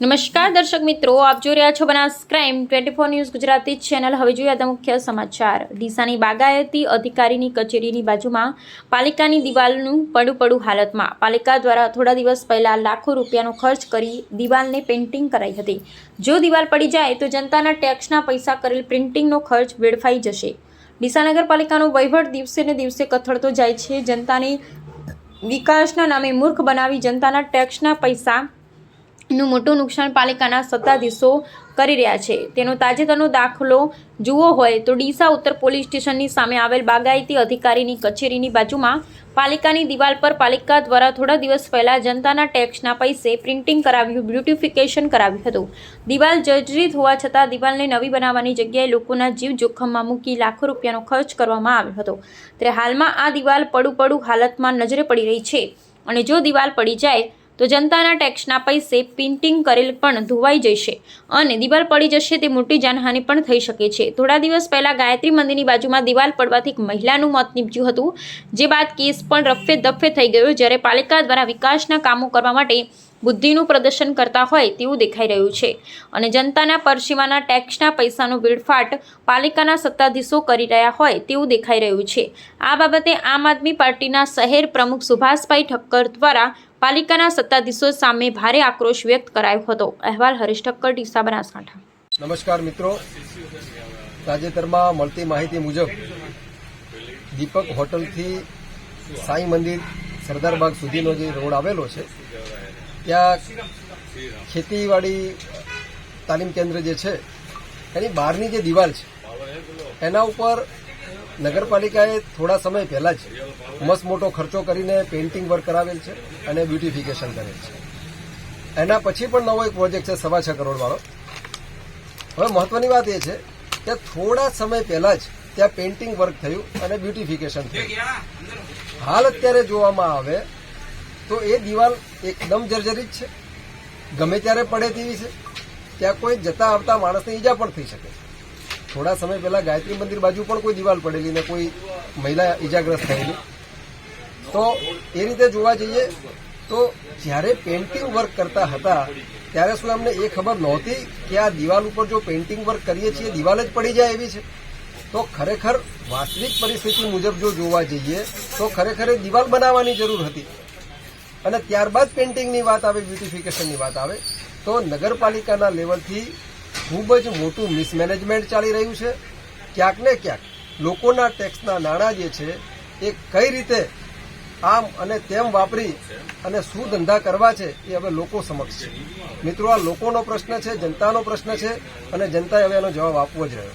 નમસ્કાર દર્શક મિત્રો, આપ જોઈ રહ્યા છો Banas crime. Twenty four news Gujarati channel. હવે જોઈએ હતા મુખ્ય સમાચાર. ડીસાની બાગાયતી અધિકારીની કચેરીની બાજુમાં પાલિકાની દિવાલનું પડું પડું હાલતમાં. પાલિકા દ્વારા થોડા દિવસ પહેલાં લાખો રૂપિયાનો ખર્ચ કરી દિવાલને પેઇન્ટિંગ કરાઈ હતી. જો દિવાલ પડી જાય તો જનતાના ટેક્સના પૈસા કરેલ પ્રિન્ટિંગનો ખર્ચ વેડફાઈ જશે. ડીસા નગરપાલિકાનો વહીવટ દિવસે ને દિવસે કથળતો જાય છે. જનતાની વિકાસના નામે મૂર્ખ બનાવી જનતાના ટેક્સના પૈસા નું મોટું નુકસાન પાલિકાના સત્તાધીશો કરી રહ્યા છે. તેનો તાજેતરનો દાખલો જુઓ હોય તો ડીસા ઉત્તર પોલીસ સ્ટેશનની સામે આવેલ બાગાયતી અધિકારીની કચેરીની બાજુમાં પાલિકાની દિવાલ પર પાલિકા દ્વારા થોડા દિવસ પહેલા જનતાના ટેક્સના પૈસે પ્રિન્ટિંગ કરાવ્યું, બ્યુટિફિકેશન કરાવ્યું હતું. દિવાલ જર્જરિત હોવા છતાં દિવાલને નવી બનાવવાની જગ્યાએ લોકોના જીવ જોખમમાં મૂકી લાખો રૂપિયાનો ખર્ચ કરવામાં આવ્યો હતો. ત્યારે હાલમાં આ દિવાલ પડું પડું હાલતમાં નજરે પડી રહી છે અને જો દિવાલ પડી જાય તો જનતાના ટેક્સના પૈસે પ્રિન્ટિંગ કરેલ પણ ધોવાઈ જશે અને દિવાલ પડી જશે તે મોટી જાનહાનિ પણ થઈ શકે છે. થોડા દિવસ પહેલા ગાયત્રી મંદિરની બાજુમાં દિવાલ પડવાથી એક મહિલાનું મોત નીપજ્યું હતું. જે બાદ કેસ પણ રફે દફે થઈ ગયો. જ્યારે પાલિકા દ્વારા વિકાસના કામો કરવા માટે બુદ્ધિનું પ્રદર્શન કરતા હોય તેવું દેખાઈ રહ્યું છે. અને જનતાના પરસીમાના ટેક્સના પૈસાનો વેડફાટ પાલિકાના સત્તાધીશો કરી રહ્યા હોય તેવું દેખાઈ રહ્યું છે. આ બાબતે આમ આદમી પાર્ટીના શહેર પ્રમુખ સુભાષભાઈ ઠક્કર દ્વારા પાલિકાના સત્તાધીશો સામે ભારે આક્રોશ વ્યક્ત કરાયો હતો. અહેવાલ હરીશ ઠક્કર, ડીસા બનાસકાંઠા. નમસ્કાર મિત્રો. તાજેતરમાં મળતી માહિતી મુજબ દીપક હોટલથી સાંઈ મંદિર સરદારબાગ સુધીનો જે રોડ આવેલો છે, ત્યાં ખેતીવાડી તાલીમ કેન્દ્ર જે છે, એની બહારની જે દિવાલ છે, એના ઉપર નગરપાલિકાએ થોડા સમય પહેલા જ મસ્ત મોટો ખર્ચો કરીને પેઇન્ટિંગ વર્ક કરાવેલ છે અને બ્યુટિફિકેશન કરેલ છે. એના પછી પણ નવો એક પ્રોજેક્ટ છે સવા છ કરોડવાળો. હવે મહત્વની વાત એ છે કે થોડા સમય પહેલા જ ત્યાં પેઇન્ટિંગ વર્ક થયું અને બ્યુટિફિકેશન થયું. હાલ અત્યારે જોવામાં આવે તો એ દિવાલ એકદમ જર્જરિત છે. ગમે ત્યારે પડે તેવી છે. ત્યાં કોઈ જતા આવતા માણસને ઈજા પણ થઈ શકે છે. થોડા સમય પહેલા ગાયત્રી મંદિર બાજુ પણ કોઈ દિવાલ પડેલી ને કોઈ મહિલા ઈજાગ્રસ્ત થયેલી. તો એ રીતે જોવા જઈએ તો જ્યારે પેઇન્ટિંગ વર્ક કરતા હતા, ત્યારે શું અમને એ ખબર નહોતી કે આ દિવાલ ઉપર જો પેઇન્ટિંગ વર્ક કરીએ છીએ, દિવાલ જ પડી જાય એવી છે. તો ખરેખર વાસ્તવિક પરિસ્થિતિ મુજબ જો જોવા જઈએ, તો ખરેખર એ દિવાલ બનાવવાની જરૂર હતી. અને ત્યારબાદ પેઇન્ટિંગની વાત આવે બ્યુટિફિકેશનની વાત આવે, તો નગરપાલિકાના લેવલથી ખૂબ જ મોટું મિસમેનેજમેન્ટ ચાલી રહ્યું છે. ક્યાંક ને ક્યાંક લોકોના ટેક્સના નાણાં જે છે, એ કઈ રીતે આમ અને તેમ વાપરી અને શું ધંધા કરવા છે, એ હવે લોકો સમક્ષ છે. મિત્રો, આ લોકોનો પ્રશ્ન છે, જનતાનો પ્રશ્ન છે અને જનતાએ હવે એનો જવાબ આપવો જ રહ્યો.